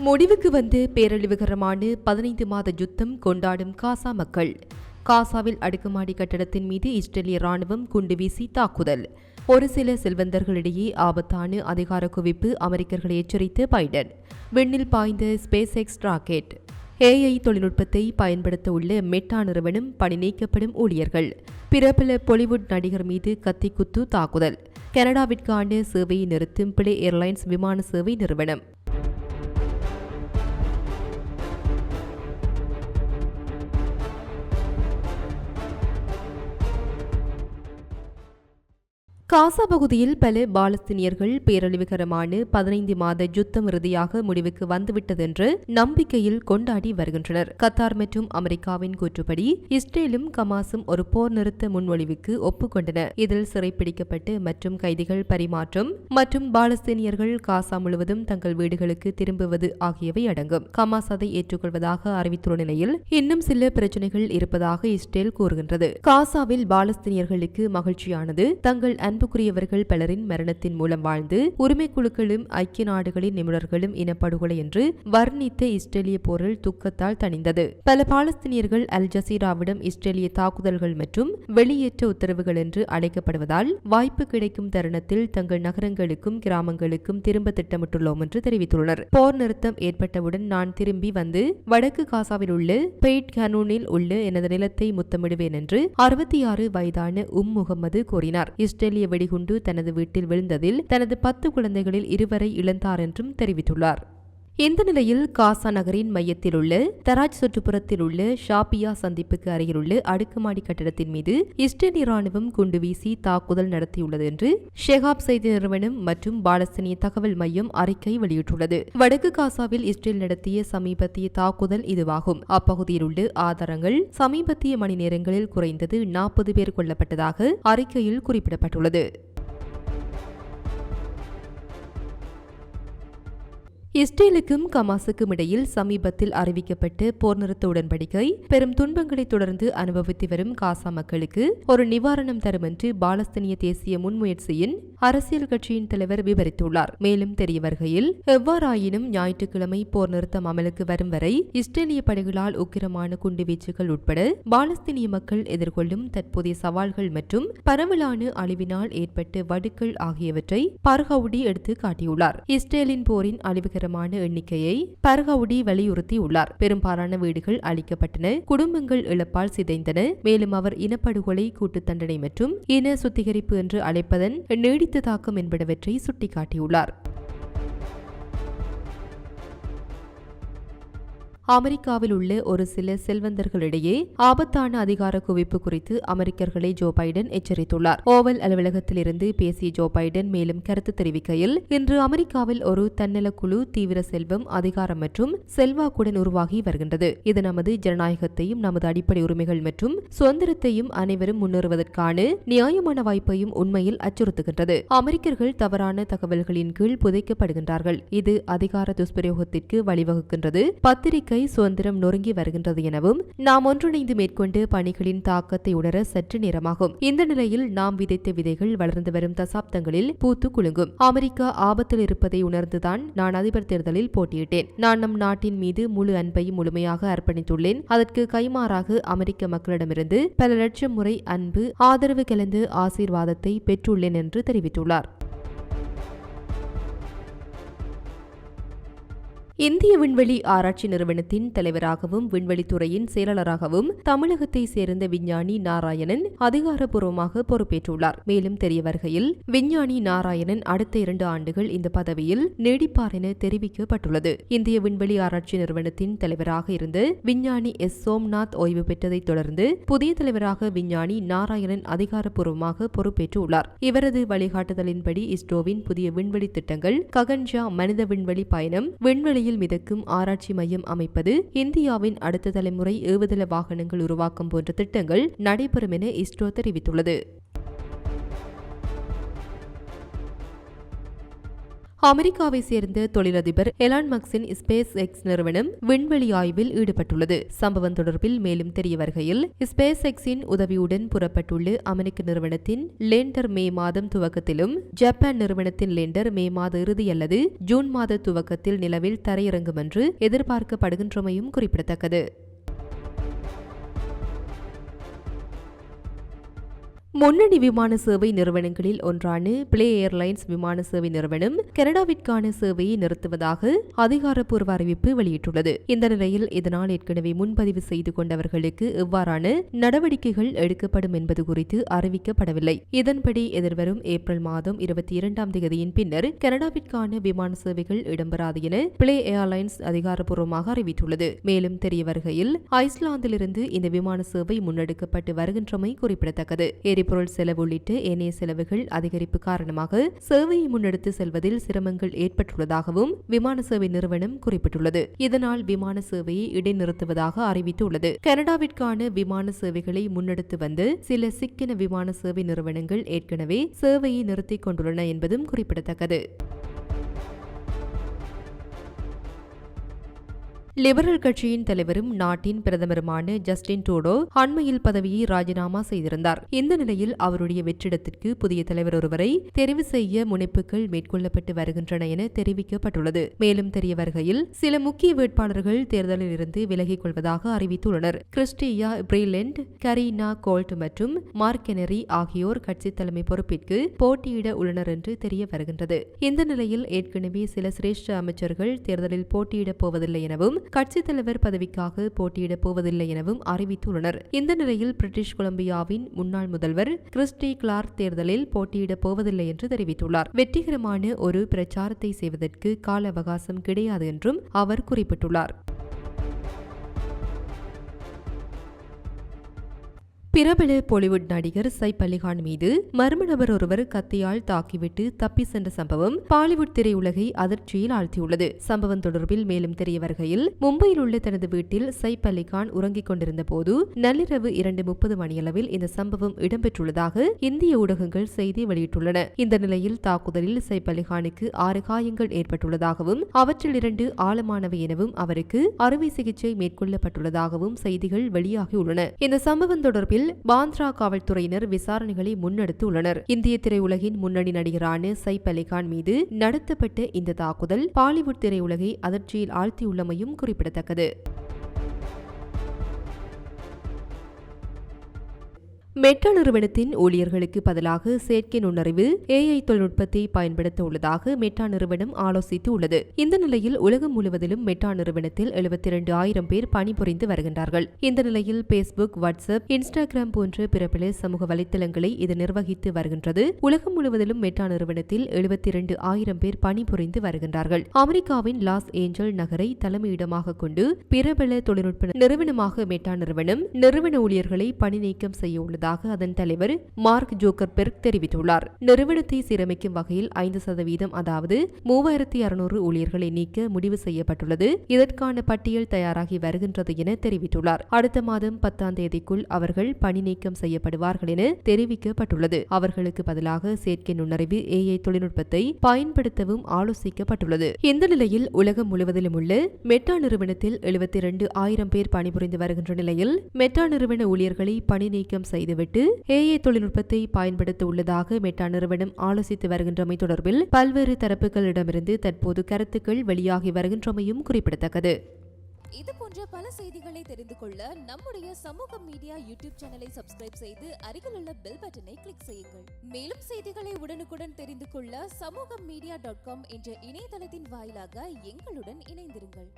முடிவுக்கு வந்து பேரழிவுகரமான பதினைந்து மாத யுத்தம் கொண்டாடும் காசா மக்கள். காசாவில் அடுக்குமாடி கட்டடத்தின் மீது இஸ்ரேலிய ராணுவம் குண்டு வீசி தாக்குதல். ஒரு சில செல்வந்தர்களிடையே ஆபத்தான அதிகார குவிப்பு அமெரிக்கர்களை எச்சரித்த பைடன். விண்ணில் பாய்ந்த ஸ்பேஸ் எக்ஸ் ராக்கெட். ஏஐ தொழில்நுட்பத்தை பயன்படுத்த உள்ள மெட்டா நிறுவனம் பணி நீக்கப்படும் ஊழியர்கள். பிரபல பொலிவுட் நடிகர் மீது கத்திக்குத்து தாக்குதல். கனடாவிற்கான சேவையை நிறுத்தும் பிளே ஏர்லைன்ஸ் விமான சேவை நிறுவனம். காசா பகுதியில் பல பாலஸ்தீனியர்கள் பேரழிவுகரமான பதினைந்து மாத யுத்தம் இறுதியாக முடிவுக்கு வந்துவிட்டதென்று நம்பிக்கையில் கொண்டாடி வருகின்றனர். கத்தார் மற்றும் அமெரிக்காவின் கூற்றுப்படி இஸ்ரேலும் கமாசும் ஒரு போர் நிறுத்த முன்மொழிவுக்கு ஒப்புக்கொண்டன. இதில் சிறைப்பிடிக்கப்பட்டு மற்றும் கைதிகள் பரிமாற்றம் மற்றும் பாலஸ்தீனியர்கள் காசா முழுவதும் தங்கள் வீடுகளுக்கு திரும்புவது ஆகியவை அடங்கும். கமாஸ் அதை ஏற்றுக்கொள்வதாக அறிவித்துள்ள நிலையில் இன்னும் சில பிரச்சனைகள் இருப்பதாக இஸ்ரேல் கூறுகின்றது. காசாவில் பாலஸ்தீனியர்களுக்கு மகிழ்ச்சியானது தங்கள் அன்புக்குரியவர்கள் பலரின் மரணத்தின் மூலம் வாழ்ந்து உரிமை குழுக்களும் ஐக்கிய நாடுகளின் நிபுணர்களும் இனப்படுகொலை என்று வர்ணித்த இஸ்ரேலிய போரில் துக்கத்தால் தணிந்தது. பல பாலஸ்தீனியர்கள் அல் ஜசீராவிடம் இஸ்ரேலிய தாக்குதல்கள் மற்றும் வெளியேற்ற உத்தரவுகள் என்று அழைக்கப்படுவதால் வாய்ப்பு கிடைக்கும் தருணத்தில் தங்கள் நகரங்களுக்கும் கிராமங்களுக்கும் திரும்ப திட்டமிட்டுள்ளோம் என்று தெரிவித்துள்ளனர். போர் நிறுத்தம் ஏற்பட்டவுடன் நான் திரும்பி வந்து வடக்கு காசாவில் உள்ள பெய்ட் கனூனில் உள்ள எனது நிலத்தை முத்தமிடுவேன் என்று அறுபத்தி ஆறு வயதான உம் முகமது கூறினார். இஸ்ரேலிய வெடிகுண்டு தனது வீட்டில் விழுந்ததில் தனது பத்து குழந்தைகளில் இருவரை இழந்தார் என்றும் தெரிவித்துள்ளார். இந்த நிலையில் காசா நகரின் மையத்தில் உள்ள தராஜ் சுற்றுப்புறத்தில் உள்ள ஷாபியா சந்திப்புக்கு அருகிலுள்ள அடுக்குமாடி கட்டிடத்தின் மீது இஸ்ரேலிய ராணுவம் குண்டு வீசி தாக்குதல் நடத்தியுள்ளது என்று ஷெகாப் செய்தி நிறுவனம் மற்றும் பாலஸ்தீனிய தகவல் மையம் அறிக்கை வெளியிட்டுள்ளது. வடக்கு காசாவில் இஸ்ரேல் நடத்திய சமீபத்திய தாக்குதல் இதுவாகும். அப்பகுதியில் உள்ள ஆதாரங்கள் சமீபத்திய மணி நேரங்களில் குறைந்தது நாற்பது பேர் கொல்லப்பட்டதாக அறிக்கையில் குறிப்பிடப்பட்டுள்ளது. இஸ்ரேலுக்கும் கமாசுக்கும் இடையில் சமீபத்தில் அறிவிக்கப்பட்ட போர் நிறுத்த உடன்படிக்கை பெரும் துன்பங்களை தொடர்ந்து அனுபவித்து வரும் காசா மக்களுக்கு ஒரு நிவாரணம் தரும் என்று பாலஸ்தீனிய தேசிய முன்முயற்சியின் அரசியல் கட்சியின் தலைவர் விவரித்துள்ளார். மேலும் தெரிய வருகையில் எவ்வாறாயினும் ஞாயிற்றுக்கிழமை போர் நிறுத்தம் அமலுக்கு வரும் வரை இஸ்ரேலிய படைகளால் உக்கிரமான குண்டுவீச்சுகள் உட்பட பாலஸ்தீனிய மக்கள் எதிர்கொள்ளும் தற்போதைய சவால்கள் மற்றும் பரவலான அழிவினால் ஏற்பட்ட வடுக்கள் ஆகியவற்றை பர்ஹவுடி எடுத்து காட்டியுள்ளார். இஸ்ரேலின் போரின் அழிவுகள் வெற்றிகரமான எண்ணிக்கையை பர்கவுடி வலியுறுத்தியுள்ளார். பெரும்பாலான வீடுகள் அளிக்கப்பட்டன குடும்பங்கள் இழப்பால் சிதைந்தன. மேலும் அவர் இனப்படுகொலை கூட்டு தண்டனை மற்றும் இன சுத்திகரிப்பு என்று அழைப்பதன் நீடித்த தாக்கம் என்பனவற்றை சுட்டிக்காட்டியுள்ளார். அமெரிக்காவில் உள்ள ஒரு சில செல்வந்தர்களிடையே ஆபத்தான அதிகார குவிப்பு குறித்து அமெரிக்கர்களை ஜோ பைடன் எச்சரித்துள்ளார். ஓவல் அலுவலகத்தில் இருந்து பேசிய ஜோ பைடன் மேலும் கருத்து தெரிவிக்கையில் இன்று அமெரிக்காவில் ஒரு தன்னல குழு தீவிர செல்வம் அதிகாரம் மற்றும் செல்வாக்குடன் உருவாகி வருகின்றது. இது நமது ஜனநாயகத்தையும் நமது அடிப்படை உரிமைகள் மற்றும் சுதந்திரத்தையும் அனைவரும் முன்னேறுவதற்கான நியாயமான வாய்ப்பையும் உண்மையில் அச்சுறுத்துகின்றது. அமெரிக்கர்கள் தவறான தகவல்களின் கீழ் புதைக்கப்படுகின்றார்கள். இது அதிகார துஷ்பிரயோகத்திற்கு வழிவகுக்கின்றது. பத்திரிகை இலங்கை சுதந்திரம் நொறுங்கி வருகின்றது எனவும் நாம் ஒன்றிணைந்து மேற்கொண்டு பணிகளின் தாக்கத்தை உணர சற்று நேரமாகும். இந்த நிலையில் நாம் விதைத்த விதைகள் வளர்ந்து வரும் தசாப்தங்களில் பூத்து குலுங்கும். அமெரிக்கா ஆபத்தில் இருப்பதை உணர்ந்துதான் நான் அதிபர் தேர்தலில் போட்டியிட்டேன். நான் நம் நாட்டின் மீது முழு அன்பையும் முழுமையாக அர்ப்பணித்துள்ளேன். அதற்கு கைமாறாக அமெரிக்க மக்களிடமிருந்து பல லட்சம் முறை அன்பு ஆதரவு கலந்து ஆசீர்வாதத்தை பெற்றுள்ளேன் என்று தெரிவித்துள்ளார். இந்திய விண்வெளி ஆராய்ச்சி நிறுவனத்தின் தலைவராகவும் விண்வெளித்துறையின் செயலாளராகவும் தமிழகத்தை சேர்ந்த விஞ்ஞானி நாராயணன் அதிகாரப்பூர்வமாக பொறுப்பேற்றுள்ளார். மேலும் தெரிய வருகையில் விஞ்ஞானி நாராயணன் அடுத்த இரண்டு ஆண்டுகள் இந்த பதவியில் நீடிப்பார் என தெரிவிக்கப்பட்டுள்ளது. இந்திய விண்வெளி ஆராய்ச்சி நிறுவனத்தின் தலைவராக இருந்து விஞ்ஞானி எஸ். சோம்நாத் ஓய்வு பெற்றதைத் தொடர்ந்து புதிய தலைவராக விஞ்ஞானி நாராயணன் அதிகாரப்பூர்வமாக பொறுப்பேற்றுள்ளார். இவரது வழிகாட்டுதலின்படி இஸ்ரோவின் புதிய விண்வெளி திட்டங்கள் ககன்ஜா மனித விண்வெளி பயணம் விண்வெளியில் பூமியில் மிதக்கும் ஆராய்ச்சி மையம் அமைப்பது இந்தியாவின் அடுத்த தலைமுறை ஏவுதள வாகனங்கள் உருவாக்கம் போன்ற திட்டங்கள் நடைபெறும் என இஸ்ரோ தெரிவித்துள்ளது. அமெரிக்காவை சேர்ந்த தொழிலதிபர் எலான் மக்ஸின் ஸ்பேஸ் எக்ஸ் நிறுவனம் விண்வெளி ஆய்வில் ஈடுபட்டுள்ளது. சம்பவம் தொடர்பில் மேலும் தெரிய வருகையில் ஸ்பேஸ் எக்ஸின் உதவியுடன் புறப்பட்டுள்ள அமெரிக்க நிறுவனத்தின் லேண்டர் மே மாதம் துவக்கத்திலும் ஜப்பான் நிறுவனத்தின் லேண்டர் மே மாத இறுதி அல்லது ஜூன் மாத துவக்கத்தில் நிலவில் தரையிறங்கும் என்று எதிர்பார்க்கப்படுகின்றமையும் குறிப்பிடத்தக்கது. முன்னணி விமான சேவை நிறுவனங்களில் ஒன்றான பிளே ஏர்லைன்ஸ் விமான சேவை நிறுவனம் கனடாவிற்கான சேவையை நிறுத்துவதாக அதிகாரப்பூர்வ அறிவிப்பு வெளியிட்டுள்ளது. இந்த நிலையில் இதனால் ஏற்கனவே முன்பதிவு செய்து கொண்டவர்களுக்கு எவ்வாறான நடவடிக்கைகள் எடுக்கப்படும் என்பது குறித்து அறிவிக்கப்படவில்லை. இதன்படி எதிர்வரும் ஏப்ரல் மாதம் இருபத்தி இரண்டாம் தேதியின் பின்னர் கனடாவிற்கான விமான சேவைகள் இடம்பெறாது என பிளே ஏர்லைன்ஸ் அதிகாரப்பூர்வமாக அறிவித்துள்ளது. மேலும் தெரிய வருகையில் ஐஸ்லாந்திலிருந்து இந்த விமான சேவை முன்னெடுக்கப்பட்டு வருகின்றமை குறிப்பிடத்தக்கது. எரிபொருள் செலவு உள்ளிட்ட ஏனைய செலவுகள் அதிகரிப்பு காரணமாக சேவையை முன்னெடுத்து செல்வதில் சிரமங்கள் ஏற்பட்டுள்ளதாகவும் விமான சேவை நிறுவனம் குறிப்பிட்டுள்ளது. இதனால் விமான சேவையை இடைநிறுத்துவதாக அறிவித்துள்ளது. கனடாவிற்கான விமான சேவைகளை முன்னெடுத்து வந்து சில சிக்கன விமான சேவை நிறுவனங்கள் ஏற்கனவே சேவையை நிறுத்திக் கொண்டுள்ளன என்பதும் குறிப்பிடத்தக்கது. லிபரல் கட்சியின் தலைவரும் நாட்டின் பிரதமருமான ஜஸ்டின் ட்ரூடோ அண்மையில் பதவியை ராஜினாமா செய்திருந்தார். இந்த நிலையில் அவருடைய வெற்றிடத்திற்கு புதிய தலைவர் ஒருவரை தெரிவு செய்ய முனைப்புகள் மேற்கொள்ளப்பட்டு வருகின்றன என தெரிவிக்கப்பட்டுள்ளது. மேலும் தெரிய வருகையில் சில முக்கிய வேட்பாளர்கள் தேர்தலில் இருந்து விலகிக் கொள்வதாக அறிவித்துள்ளனர். கிறிஸ்டியா பிரிலெண்ட் கரீனா கோல்ட் மற்றும் மார்க் கெனரி ஆகியோர் கட்சி தலைமை பொறுப்பிற்கு போட்டியிட உள்ளனர் என்று தெரிய வருகின்றது. இந்த நிலையில் ஏற்கனவே சில சிரேஷ்ட அமைச்சர்கள் தேர்தலில் போட்டியிடப் போவதில்லை எனவும் கட்சித் தலைவர் பதவிக்காக போட்டியிடப் போவதில்லை எனவும் அறிவித்துள்ளனர். இந்த நிலையில் பிரிட்டிஷ் கொலம்பியாவின் முன்னாள் முதல்வர் கிறிஸ்டி கிளார்க் தேர்தலில் போட்டியிடப் போவதில்லை என்று தெரிவித்துள்ளார். வெற்றிகரமான ஒரு பிரச்சாரத்தை செய்வதற்கு கால அவகாசம் கிடையாது என்றும் அவர் குறிப்பிட்டுள்ளார். பிரபல பாலிவுட் நடிகர் சைப் அலிகான் மீது மர்ம நபர் ஒருவர் கத்தியால் தாக்கிவிட்டு தப்பி சென்ற சம்பவம் பாலிவுட் திரையுலகை அதிர்ச்சியில் ஆழ்த்தியுள்ளது. சம்பவம் தொடர்பில் மேலும் தெரிய வருகையில் மும்பையில் உள்ள தனது வீட்டில் சைப் அலிகான் உறங்கிக் கொண்டிருந்த போது நள்ளிரவு இரண்டு முப்பது மணியளவில் இந்த சம்பவம் இடம்பெற்றுள்ளதாக இந்திய ஊடகங்கள் செய்தி வெளியிட்டுள்ளன. இந்த நிலையில் தாக்குதலில் சைப் அலிகானுக்கு ஆறு காயங்கள் ஏற்பட்டுள்ளதாகவும் அவற்றில் இரண்டு ஆழமானவை எனவும் அவருக்கு அறுவை சிகிச்சை மேற்கொள்ளப்பட்டுள்ளதாகவும் செய்திகள் வெளியாகியுள்ளன. இந்த சம்பவம் தொடர்பில் பாந்த்ரா காவல்துறையினர் விசாரணைகளை முன்னெடுத்து உள்ளனர் இந்திய திரையுலகின் முன்னணி நடிகரான சைப் அலிகான் மீது நடத்தப்பட்ட இந்த தாக்குதல் பாலிவுட் திரையுலகை அதிர்ச்சியில் ஆழ்த்தியுள்ளமையும் குறிப்பிடத்தக்கது. மெட்டா நிறுவனத்தின் ஊழியர்களுக்கு பதிலாக செயற்கை நுண்ணறிவு ஏஐ தொழில்நுட்பத்தை பயன்படுத்த உள்ளதாக மெட்டா நிறுவனம் ஆலோசித்து உள்ளது. இந்த நிலையில் உலகம் முழுவதிலும் மெட்டா நிறுவனத்தில் எழுபத்தி இரண்டு ஆயிரம் பேர் பணிபுரிந்து வருகின்றார்கள். இந்த நிலையில் பேஸ்புக் வாட்ஸ்அப் இன்ஸ்டாகிராம் போன்ற பிரபல சமூக வலைத்தளங்களை இது நிர்வகித்து வருகின்றது. உலகம் முழுவதிலும் மெட்டா நிறுவனத்தில் எழுபத்தி இரண்டு ஆயிரம் பேர் பணிபுரிந்து வருகின்றார்கள். அமெரிக்காவின் லாஸ் ஏஞ்சல் நகரை தலைமையிடமாக கொண்டு பிரபல தொழில்நுட்ப நிறுவனமாக மெட்டா நிறுவனம் நிறுவன ஊழியர்களை பணி நீக்கம் செய்ய உள்ளது. உள்ளதாக அதன் தலைவர் மார்க் ஜோக்கர்பெர்க் தெரிவித்துள்ளார். நிறுவனத்தை சீரமைக்கும் வகையில் ஐந்து சதவீதம் அதாவது மூவாயிரத்தி அறுநூறு ஊழியர்களை நீக்க முடிவு செய்யப்பட்டுள்ளது. இதற்கான பட்டியல் தயாராகி வருகின்றது என தெரிவித்துள்ளார். அடுத்த மாதம் பத்தாம் தேதிக்குள் அவர்கள் பணி நீக்கம் செய்யப்படுவார்கள் என தெரிவிக்கப்பட்டுள்ளது. அவர்களுக்கு பதிலாக செயற்கை நுண்ணறிவு ஏஐ தொழில்நுட்பத்தை பயன்படுத்தவும் ஆலோசிக்கப்பட்டுள்ளது. இந்த நிலையில் உலகம் முழுவதிலும் உள்ள மெட்டா நிறுவனத்தில் எழுபத்தி இரண்டு ஆயிரம் பேர் பணிபுரிந்து வருகின்ற நிலையில் மெட்டா நிறுவன ஊழியர்களை பணி நீக்கம் செய்து செய்துவிட்டு ஏஏ தொழில்நுட்பத்தை பயன்படுத்த உள்ளதாக மெட்டா நிறுவனம் ஆலோசித்து வருகின்றமை தொடர்பில் பல்வேறு தரப்புகளிடமிருந்து தற்போது கருத்துக்கள் வெளியாகி வருகின்றமையும் குறிப்பிடத்தக்கது. இது போன்ற பல செய்திகளை தெரிந்து கொள்ள நம்முடைய சமூக மீடியா யூடியூப் சேனலை சப்ஸ்கிரைப் செய்து அருகில் உள்ள பெல் பட்டனை கிளிக் செய்யுங்கள். மேலும் செய்திகளை உடனுக்குடன் தெரிந்து கொள்ள சமூக மீடியா டாட் காம் என்ற இணையதளத்தின் வாயிலாக எங்களுடன் இணைந்திருங்கள்.